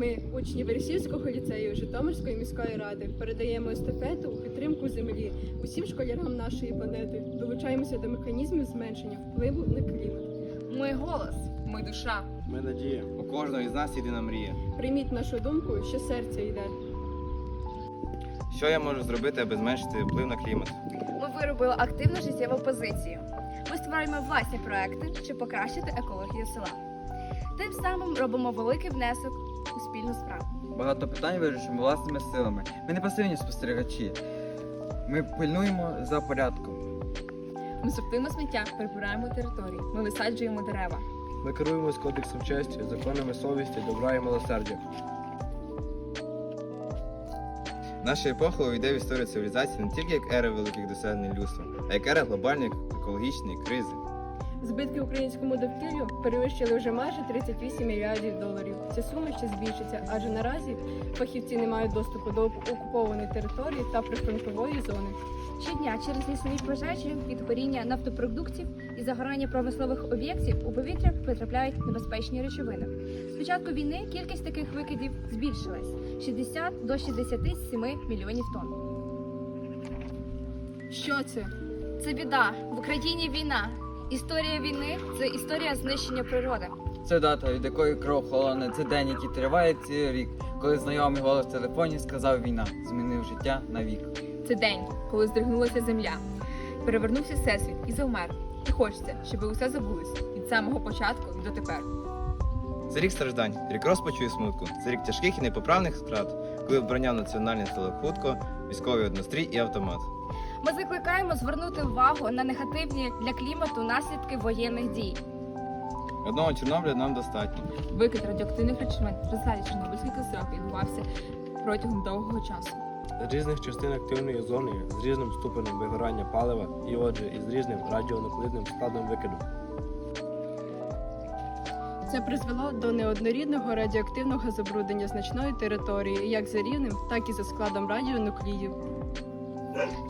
Ми, учні Вересівського ліцею Житомирської міської ради, передаємо естафету у підтримку землі усім школярам нашої планети. Долучаємося до механізмів зменшення впливу на клімат. Ми голос, ми душа. Ми надія. У кожного із нас єдина мрія. Прийміть нашу думку, що серце йде. Що я можу зробити, аби зменшити вплив на клімат? Ми виробили активну життєву позицію. Ми створюємо власні проекти, щоб покращити екологію села. Тим самим робимо великий внесок у спільну справу. Багато питань вирішуємо власними силами. Ми не пасивні спостерігачі. Ми пильнуємо за порядком. Ми сортуємо сміття, прибираємо території, ми висаджуємо дерева. Ми керуємось кодексом честі, законами совісті, добра і милосердя. Наша епоха увійде в історію цивілізації не тільки як ера великих досягнень людства, а як ера глобальної екологічної кризи. Збитки українському довкіллю перевищили вже майже 38 мільярдів доларів. Ця сума ще збільшиться, адже наразі фахівці не мають доступу до окупованої території та прифронтової зони. Щодня через лісові пожежі, підгоріння нафтопродуктів і загорання промислових об'єктів у повітря потрапляють небезпечні речовини. З початку війни кількість таких викидів збільшилась 60 до 67 мільйонів тонн. Що це? Це біда в Україні війна. Історія війни це історія знищення природи. Це дата, від якої кров холоне. Це день, який триває цілий рік, коли знайомий голос в телефоні сказав війна, змінив життя навік. Це день, коли здригнулася земля, перевернувся всесвіт і завмер. І хочеться, щоб усе забулось від самого початку і дотепер. Це рік страждань, рік розпачу і смутку. Це рік тяжких і непоправних втрат, коли обороняв національний стало хутко, військовий однострій і автомат. Ми закликаємо звернути увагу на негативні для клімату наслідки воєнних дій. Одного Чорнобиля нам достатньо. Викид радіоактивних речовин в результаті Чорнобильської катастрофи відбувався протягом довгого часу. З різних частин активної зони з різним ступенем вигорання палива і отже із різним радіонуклидним складом викиду. Це призвело до неоднорідного радіоактивного забруднення значної території, як за рівнем, так і за складом радіонуклідів.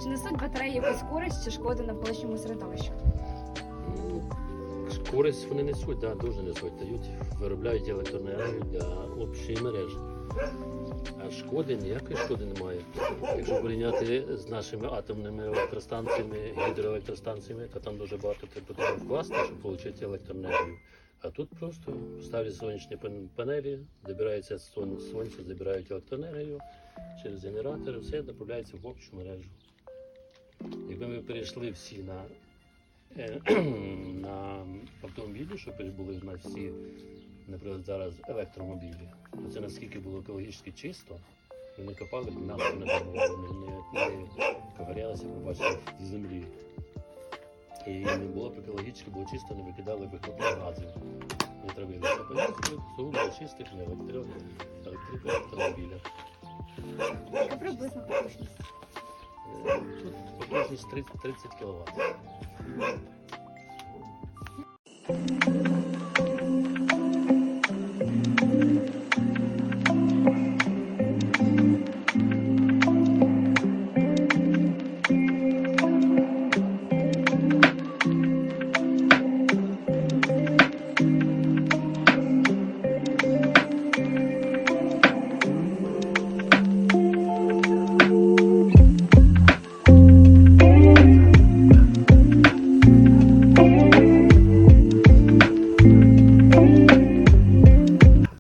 Чи несуть батареї якусь користь чи шкоду навколишньому середовищу? Користь вони несуть, да, дуже несуть, дають, виробляють електроенергію для общої мережі. А шкоди ніякої шкоди немає. Якщо порівняти з нашими атомними електростанціями, гідроелектростанціями, то там дуже багато потрібно вкласти, щоб отримати електроенергію. А тут просто ставлять сонячні панелі, забирається сон- сонце, забирають електроенергію через генератори, все направляється в общу мережу. Якби ми перейшли всі на е, на автомобілі, що були в нас всі, наприклад, зараз електромобілі, то це наскільки було екологічно чисто, не копали нафту не було, не, не, коварялися, побачили з землі. І не було б екологічно, було чисто, не викидали вихлопні гази, не. Поїздили сугубо чистих на електро, електрику автомобіля. Яка приблизна потужність? Тут 30, 30 кВт.